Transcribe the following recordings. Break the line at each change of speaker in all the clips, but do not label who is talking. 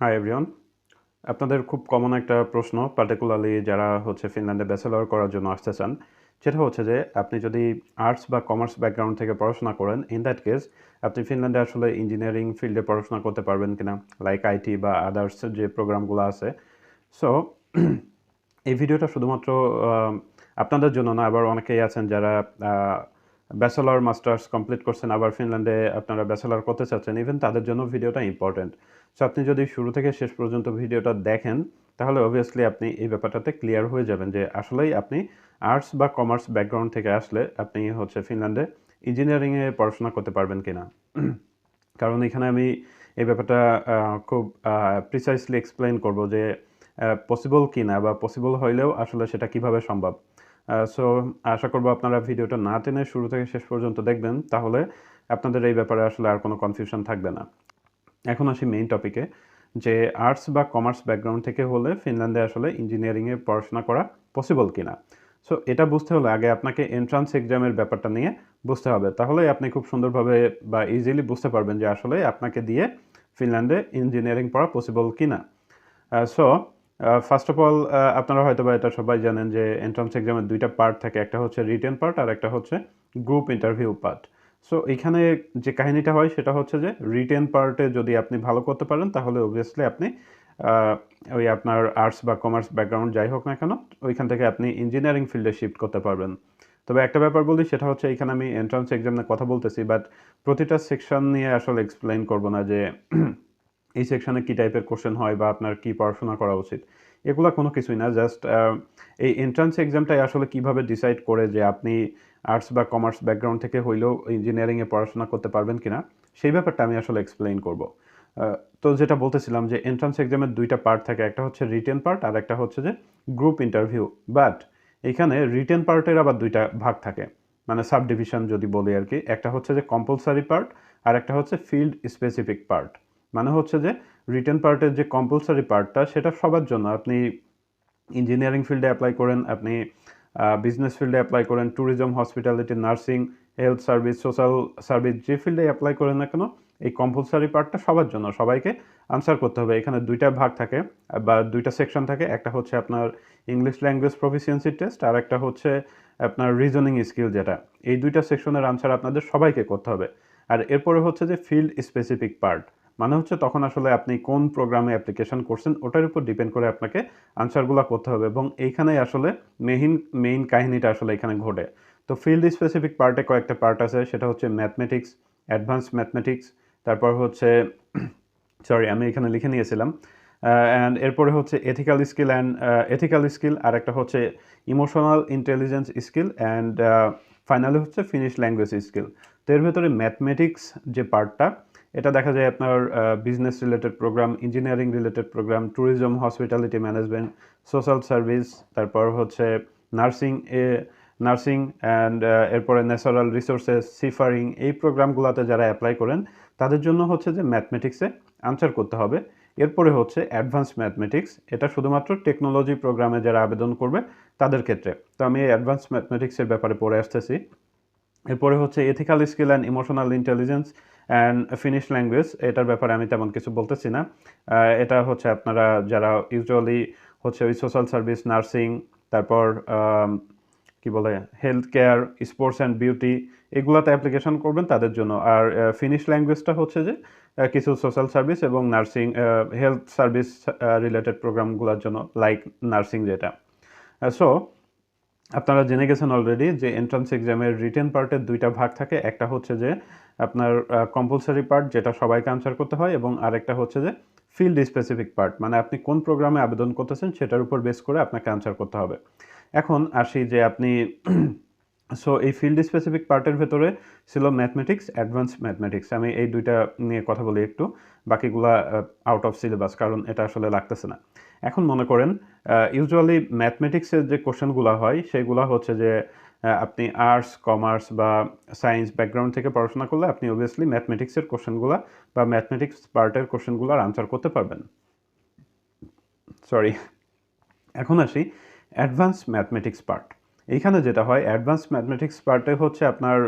Hi everyone আপনাদের খুব common একটা প্রশ্ন পার্টিকুলারলি যারা হচ্ছে ফিনল্যান্ডে ব্যাচেলর করার জন্য আসতে চান, সেটা হচ্ছে যে আপনি যদি আর্টস বা কমার্স ব্যাকগ্রাউন্ড থেকে পড়াশোনা করেন ইন দ্যাট কেস আপনি ফিনল্যান্ডে আসলে ইঞ্জিনিয়ারিং ফিল্ডে পড়াশোনা করতে পারবেন কিনা লাইক আইটি বা আদার্স যে প্রোগ্রামগুলো আছে। সো এই ভিডিওটা শুধুমাত্র আপনাদের জন্য না, আবার অনেকেই আছেন যারা ব্যাচেলর, মাস্টার্স কমপ্লিট করছেন, আবার ফিনল্যান্ডে আপনারা ব্যাচেলর করতে চাচ্ছেন ইভেন তাদের জন্য ভিডিওটা ইম্পর্টেন্ট সো আপনি যদি শুরু থেকে শেষ পর্যন্ত ভিডিওটা দেখেন, তাহলে অবভিয়াসলি আপনি এই ব্যাপারটাতে ক্লিয়ার হয়ে যাবেন যে আসলেই আপনি আর্টস বা কমার্স ব্যাকগ্রাউন্ড থেকে আসলে আপনি হচ্ছে ফিনল্যান্ডে ইঞ্জিনিয়ারিংয়ে পড়াশোনা করতে পারবেন কি না কারণ এখানে আমি এই ব্যাপারটা খুব প্রিসাইসলি এক্সপ্লেন করব যে পসিবল কি না বা পসিবল হইলেও আসলে সেটা কীভাবে সম্ভব। সো আশা করব আপনারা ভিডিওটা না টেনে শুরু থেকে শেষ পর্যন্ত দেখবেন। তাহলে আপনাদের এই ব্যাপারে আসলে আর কোনো কনফিউশন থাকবে না। এখন আসি মেইন টপিকে যে আর্টস বা কমার্স ব্যাকগ্রাউন্ড থেকে হলে ফিনল্যান্ডে আসলে ইঞ্জিনিয়ারিংয়ে পড়াশোনা করা পসিবল কিনা। সো এটা বুঝতে হলে আগে আপনাকে এন্ট্রান্স এক্সামের ব্যাপারটা নিয়ে বুঝতে হবে। তাহলে আপনি খুব সুন্দরভাবে বা ইজিলি বুঝতে পারবেন যে আসলে আপনাকে দিয়ে ফিনল্যান্ডে ইঞ্জিনিয়ারিং পড়া পসিবল কিনা। সো ফার্স্ট অফ অল আপনারা হয়তো বা এটা সবাই জানেন যে এন্ট্রান্স এক্সামের দুইটা পার্ট থাকে। একটা হচ্ছে রিটেন পার্ট আর একটা হচ্ছে গ্রুপ ইন্টারভিউ পার্ট সো এখানে যে কাহিনীটা হয়, সেটা হচ্ছে যে রিটেন পার্টে যদি আপনি ভালো করতে পারেন, তাহলে অবভিয়াসলি আপনি ওই আপনার আর্টস বা কমার্স ব্যাকগ্রাউন্ড যাই হোক না কেন, ওইখান থেকে আপনি ইঞ্জিনিয়ারিং ফিল্ডে শিফট করতে পারবেন। তবে একটা ব্যাপার বলি, সেটা হচ্ছে এখানে আমি এন্ট্রান্স এক্সাম নিয়ে কথা বলতেছি বাট প্রতিটা সেকশন নিয়ে আসলে এক্সপ্লেন করব না যে এই সেকশনে কী টাইপের কোশ্চেন হয় বা আপনার কী পড়াশোনা করা উচিত, এগুলো কোনো কিছুই না জাস্ট এই এন্ট্রান্স এক্সামটাই আসলে কীভাবে ডিসাইড করে যে আপনি আর্টস বা কমার্স ব্যাকগ্রাউন্ড থেকে হইলেও ইঞ্জিনিয়ারিংয়ে পড়াশোনা করতে পারবেন কিনা, সেই ব্যাপারটা আমি আসলে এক্সপ্লেইন করব। তো যেটা বলতেছিলাম যে এন্ট্রান্স এক্সামের দুইটা পার্ট থাকে, একটা হচ্ছে রিটেন পার্ট আর একটা হচ্ছে যে গ্রুপ ইন্টারভিউ বাট এখানে রিটেন পার্টের আবার দুইটা ভাগ থাকে মানে সাব ডিভিশন যদি বলি আর কি, একটা হচ্ছে যে কম্পালসারি পার্ট আর একটা হচ্ছে ফিল্ড স্পেসিফিক পার্ট মানে হচ্ছে যে রিটেন পার্টের যে কম্পালসারি পার্টটা সেটা সবার জন্য। আপনি ইঞ্জিনিয়ারিং ফিল্ডে অ্যাপ্লাই করেন, আপনি বিজনেস ফিল্ডে অ্যাপ্লাই করেন tourism hospitality nursing health service social service যে ফিল্ডে অ্যাপ্লাই করেন না কেন, এই কম্পালসারি পার্টটা সবার জন্য। সবাইকে আনসার করতে হবে। এখানে দুইটা ভাগ থাকে, বা দুইটা সেকশন থাকে। একটা হচ্ছে আপনার ইংলিশ ল্যাঙ্গুয়েজ প্রফিসিয়েন্সি টেস্ট আর একটা হচ্ছে আপনার রিজনিং স্কিল যেটা। এই দুইটা সেকশনের আনসার আপনাদের সবাইকে করতে হবে। আর এরপরে হচ্ছে যে ফিল্ড স্পেসিফিক পার্ট মানে হচ্ছে তখন আসলে আপনি কোন প্রোগ্রামে অ্যাপ্লিকেশন করছেন, ওটার উপর ডিপেন্ড করে আপনাকে আনসারগুলো করতে হবে এবং এইখানেই আসলে মেইন মেইন কাহিনীটা আসলে এখানে ঘটে। তো ফিল্ড স্পেসিফিক পার্টে কয়েকটা পার্ট আছে, সেটা হচ্ছে ম্যাথমেটিক্স অ্যাডভান্স ম্যাথমেটিক্স তারপর হচ্ছে সরি আমি এখানে লিখে নিয়েছিলাম অ্যান্ড এরপরে হচ্ছে ethical skill and ethical skill আর একটা হচ্ছে emotional intelligence skill and finally হচ্ছে ফিনিশ ল্যাঙ্গুয়েজ স্কিল তো এর ভেতরে ম্যাথমেটিক্স যে পার্টটা এটা দেখা যায় আপনার business related program engineering related program tourism hospitality management social service তারপর হচ্ছে নার্সিং এ নার্সিং অ্যান্ড এরপরে ন্যাচারাল রিসোর্সেস সিফারিং এই প্রোগ্রামগুলোতে যারা অ্যাপ্লাই করেন, তাদের জন্য হচ্ছে যে ম্যাথমেটিক্সে আনসার করতে হবে। এরপরে হচ্ছে অ্যাডভান্স ম্যাথমেটিক্স এটা শুধুমাত্র টেকনোলজি প্রোগ্রামে যারা আবেদন করবে, তাদের ক্ষেত্রে। তো আমি এই অ্যাডভান্স ম্যাথমেটিক্সের ব্যাপারে পড়ে আসতেছি। এরপরে হচ্ছে ethical skill and emotional intelligence and Finnish language এটার ব্যাপারে আমি তেমন কিছু বলতেছি না। এটা হচ্ছে আপনারা যারা ইউজুয়ালি হচ্ছে ওই সোশ্যাল সার্ভিস নার্সিং তারপর কি বলে health care sports and beauty এগুলাতে অ্যাপ্লিকেশন করবেন তাদের জন্য। আর ফিনিশ ল্যাঙ্গুয়েজটা হচ্ছে যে কিছু সোশ্যাল সার্ভিস এবং নার্সিং হেলথ সার্ভিস রিলেটেড প্রোগ্রামগুলোর জন্য লাইক নার্সিং যেটা। সো আপনারা জেনে গেছেন অলরেডি যে এন্ট্রান্স এক্সামের রিটেন পার্টের দুইটা ভাগ থাকে। একটা হচ্ছে যে আপনার কম্পালসারি পার্ট যেটা সবাইকে আনসার করতে হয় এবং আরেকটা হচ্ছে যে ফিল্ড স্পেসিফিক পার্ট মানে আপনি কোন প্রোগ্রামে আবেদন করতেছেন সেটার উপর বেস করে আপনাকে আনসার করতে হবে। এখন আসি যে আপনি সো এই ফিল্ড স্পেসিফিক পার্টের ভেতরে ছিল ম্যাথমেটিক্স অ্যাডভান্স ম্যাথমেটিক্স আমি এই দুইটা নিয়ে কথা বলি একটু, বাকিগুলা আউট অফ সিলেবাস কারণ এটা আসলে লাগতেছে না। এখন মনে করেন ইউজুয়ালি ম্যাথমেটিক্সের যে কোশ্চেনগুলো হয়, সেগুলো হচ্ছে যে আপনি আর্টস কমার্স বা সায়েন্স ব্যাকগ্রাউন্ড থেকে পড়াশোনা করলে আপনি অবভিয়াসলি ম্যাথমেটিক্সের কোশ্চেনগুলো বা ম্যাথমেটিক্স পার্টের কোশ্চেনগুলোর আনসার করতে পারবেন। সরি এখন আসি অ্যাডভান্স ম্যাথমেটিক্স পার্ট এইখানে যেটা হয় অ্যাডভান্স ম্যাথমেটিক্স পার্টে হচ্ছে আপনার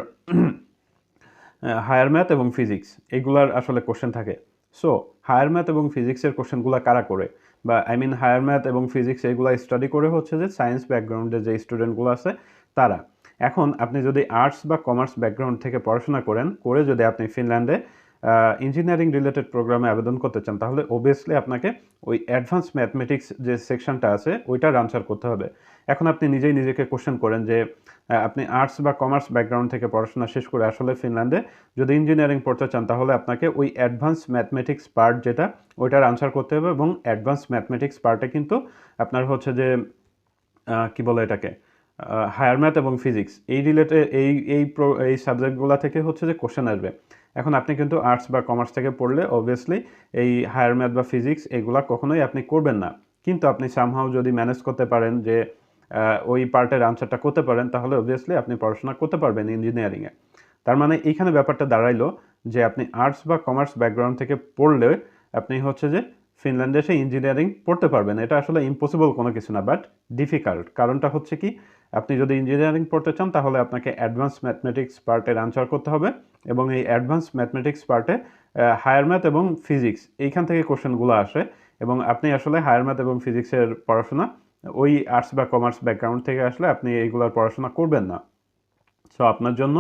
হায়ার ম্যাথ এবং ফিজিক্স এগুলার আসলে কোশ্চেন থাকে। সো হায়ার ম্যাথ এবং ফিজিক্সের কোশ্চেনগুলো কারা করে? বা আই মিন হায়ার ম্যাথ এবং ফিজিক্স এগুলো স্টাডি করে হচ্ছে যে সায়েন্স ব্যাকগ্রাউন্ডে যে স্টুডেন্টগুলো আছে তারা। এখন আপনি যদি আর্টস বা কমার্স ব্যাকগ্রাউন্ড থেকে পড়াশোনা করেন, করে যদি আপনি ফিনল্যান্ডে ইঞ্জিনিয়ারিং রিলেটেড প্রোগ্রামে আবেদন করতে চান, তাহলে ওবিয়াসলি আপনাকে ওই অ্যাডভান্স ম্যাথমেটিক্স যে সেকশনটা আছে, ওইটার আনসার করতে হবে। এখন আপনি নিজেই নিজেকে কোশ্চেন করেন যে আপনি আর্টস বা কমার্স ব্যাকগ্রাউন্ড থেকে পড়াশোনা শেষ করে আসলে ফিনল্যান্ডে যদি ইঞ্জিনিয়ারিং পড়তে চান, তাহলে আপনাকে ওই অ্যাডভান্স ম্যাথমেটিক্স পার্ট যেটা, ওইটার আনসার করতে হবে এবং অ্যাডভান্স ম্যাথমেটিক্স পার্টে কিন্তু আপনার হচ্ছে যে কি বলে এটাকে? হায়ার ম্যাথ এবং ফিজিক্স এই রিলেটেড এই এই এই সাবজেক্টগুলো থেকে হচ্ছে যে কোশ্চেন আসবে। এখন আপনি কিন্তু আর্টস বা কমার্স থেকে পড়লে অবভিয়াসলি এই হায়ার ম্যাথ বা ফিজিক্স এগুলা কখনোই আপনি করবেন না। কিন্তু আপনি সামহাও যদি ম্যানেজ করতে পারেন যে ওই পার্টের আনসারটা করতে পারেন, তাহলে অবভিয়াসলি আপনি পড়াশোনা করতে পারবেন ইঞ্জিনিয়ারিংয়ে তার মানে এইখানে ব্যাপারটা দাঁড়াইলো যে, আপনি আর্টস বা কমার্স ব্যাকগ্রাউন্ড থেকে পড়লে আপনি হচ্ছে যে ফিনল্যান্ডে এসে ইঞ্জিনিয়ারিং পড়তে পারবেন। এটা আসলে ইম্পসিবল কোনো কিছু না বাট ডিফিকাল্ট কারণটা হচ্ছে কি, আপনি যদি ইঞ্জিনিয়ারিং পড়তে চান, তাহলে আপনাকে অ্যাডভান্স ম্যাথমেটিক্স পার্টের আনসার করতে হবে এবং এই অ্যাডভান্স ম্যাথমেটিক্স পার্টে হায়ার ম্যাথ এবং ফিজিক্স এইখান থেকে কোশ্চেনগুলো আসে এবং আপনি আসলে হায়ার ম্যাথ এবং ফিজিক্সের পড়াশোনা, ওই আর্টস বা কমার্স ব্যাকগ্রাউন্ড থেকে আসলে আপনি এইগুলোর পড়াশোনা করবেন না। সো আপনার জন্য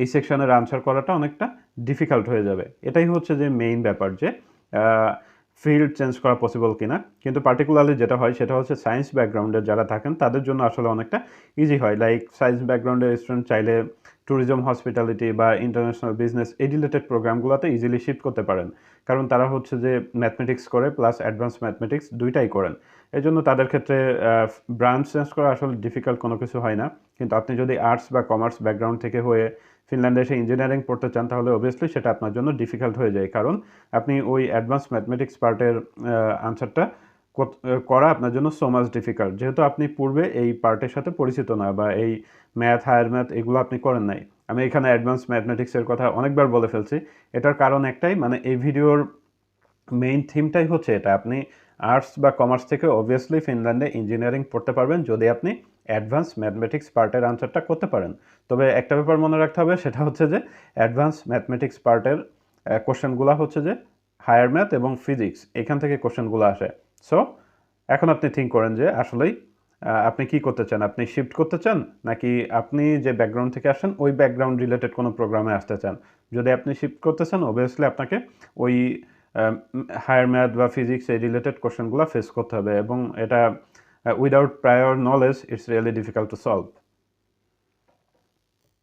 এই সেকশনের আনসার করাটা অনেকটা ডিফিকাল্ট হয়ে যাবে। এটাই হচ্ছে যে মেইন ব্যাপার যে ফিল্ড চেঞ্জ করা পসিবল কিনা। কিন্তু পার্টিকুলারলি যেটা হয়, সেটা হচ্ছে সায়েন্স ব্যাকগ্রাউন্ডের যারা থাকেন, তাদের জন্য আসলে অনেকটা ইজি হয়। লাইক সায়েন্স ব্যাকগ্রাউন্ডের স্টুডেন্ট চাইলে ট্যুরিজম হসপিটালিটি বা ইন্টারন্যাশনাল বিজনেস এই রিলেটেড প্রোগ্রামগুলোতে ইজিলি শিফট করতে পারেন। কারণ তারা হচ্ছে যে ম্যাথমেটিক্স করে প্লাস অ্যাডভান্স ম্যাথমেটিক্স দুইটাই করেন। এই জন্য তাদের ক্ষেত্রে ব্রাঞ্চ চেঞ্জ করা আসলে ডিফিকাল্ট কোনো কিছু হয় না। কিন্তু আপনি যদি আর্টস বা কমার্স ব্যাকগ্রাউন্ড থেকে হয়ে ফিনল্যান্ডে এসে ইঞ্জিনিয়ারিং পড়তে চান, তাহলে অবভিয়াসলি সেটা আপনার জন্য ডিফিকাল্ট হয়ে যায়। কারণ আপনি ওই অ্যাডভান্স ম্যাথমেটিক্স পার্টের আনসারটা করা আপনার জন্য সো মাচ ডিফিকাল্ট যেহেতু আপনি পূর্বে এই পার্টের সাথে পরিচিত না বা এই ম্যাথ হায়ার ম্যাথ এগুলো আপনি করেন নাই। আমি এখানে অ্যাডভান্স ম্যাথমেটিক্সের কথা অনেকবার বলে ফেলছি। এটার কারণ একটাই মানে এই ভিডিওর মেইন থিমটাই হচ্ছে এটা। আপনি আর্টস বা কমার্স থেকে অবভিয়াসলি ফিনল্যান্ডে ইঞ্জিনিয়ারিং পড়তে পারবেন, যদি আপনি অ্যাডভান্স ম্যাথমেটিক্স পার্টের আনসারটা করতে পারেন। তবে একটা ব্যাপার মনে রাখতে হবে, সেটা হচ্ছে যে অ্যাডভান্স ম্যাথমেটিক্স পার্টের কোশ্চেনগুলো হচ্ছে যে হায়ার ম্যাথ এবং ফিজিক্স, এখান থেকে কোশ্চেনগুলো আসে। সো, এখন আপনি থিঙ্ক করেন যে আসলেই আপনি কি করতে চান? আপনি শিফট করতে চান, নাকি আপনি যে ব্যাকগ্রাউন্ড থেকে আসেন, ওই ব্যাকগ্রাউন্ড রিলেটেড কোনো প্রোগ্রামে আসতে চান? যদি আপনি শিফট করতে চান অবভিয়াসলি আপনাকে ওই হায়ার ম্যাথ বা ফিজিক্স এই রিলেটেড কোশ্চেনগুলো ফেস করতে হবে এবং এটা uh, without prior knowledge, it's really difficult to solve.